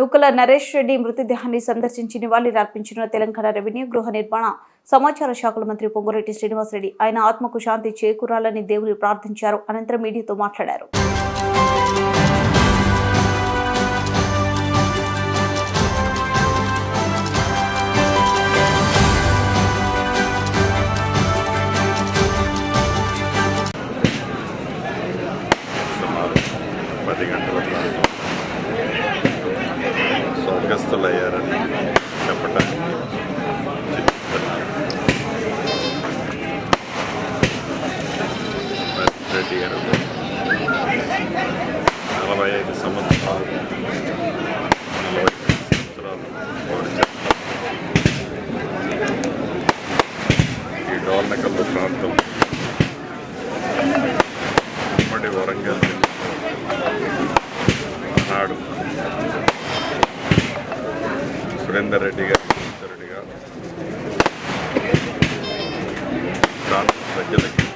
నూకల నరేష్ రెడ్డి మృతదేహాన్ని సందర్శించి నివాళులర్పించిన తెలంగాణ రెవెన్యూ గృహ నిర్మాణ సమాచార శాఖల మంత్రి పొంగురెడ్డి శ్రీనివాసరెడ్డి ఆయన ఆత్మకు శాంతి చేకూరాలని దేవుని ప్రార్థించారు. అనంతరం మీడియాతో మాట్లాడారు. പ്രശസ്തമുള്ള ഏറെ ഇഷ്ടപ്പെട്ട ചെയ്യാറുണ്ട് നല്ലതായ ഇത് സംബന്ധമാകും ഈ ഡോളിനെക്കുള്ള പ്രാർത്ഥം നമ്മുടെ ഉറങ്ങൽ നാടും సురేందర్ రెడ్డి గారు సోదరుడిగా ప్రాంత ప్రజలకి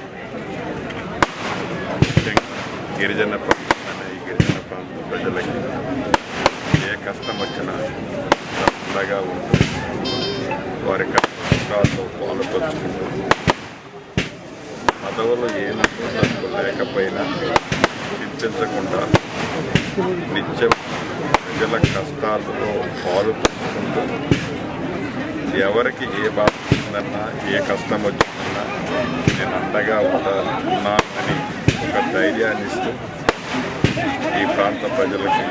ముఖ్యంగా గిరిజన ప్రాంతం అనే ఈ గిరిజన ప్రాంత ప్రజలకి ఏ కష్టం వచ్చినా తప్పగా ఉంటూ వారి కష్టాల్లో పాలుపరుచుకుంటూ పదవులు ఏమి లేకపోయినా చింతించకుండా నిత్యం ప్రజల కష్టాలతో పాలు పంచుకుంటూ ఎవరికి ఏ బాధ వచ్చిందన్నా ఏ కష్టం వచ్చిందన్నా నేను అండగా ఉన్నా అని ఒక ధైర్యాన్ని ఇస్తూ ఈ ప్రాంత ప్రజలకి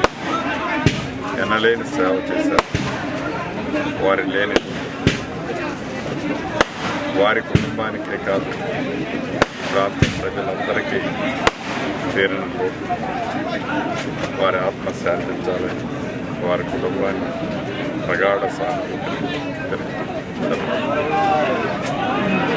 ఎనలేని సేవ చేశారు. వారి లేని వారి కుటుంబానికే కాదు ప్రాంత ప్రజలందరికీ తీరిన వారి ఆత్మ శాంతించాలని వారి కుటుంబాన్ని ప్రగాఢ సానుభూతి తెలుపుతుంది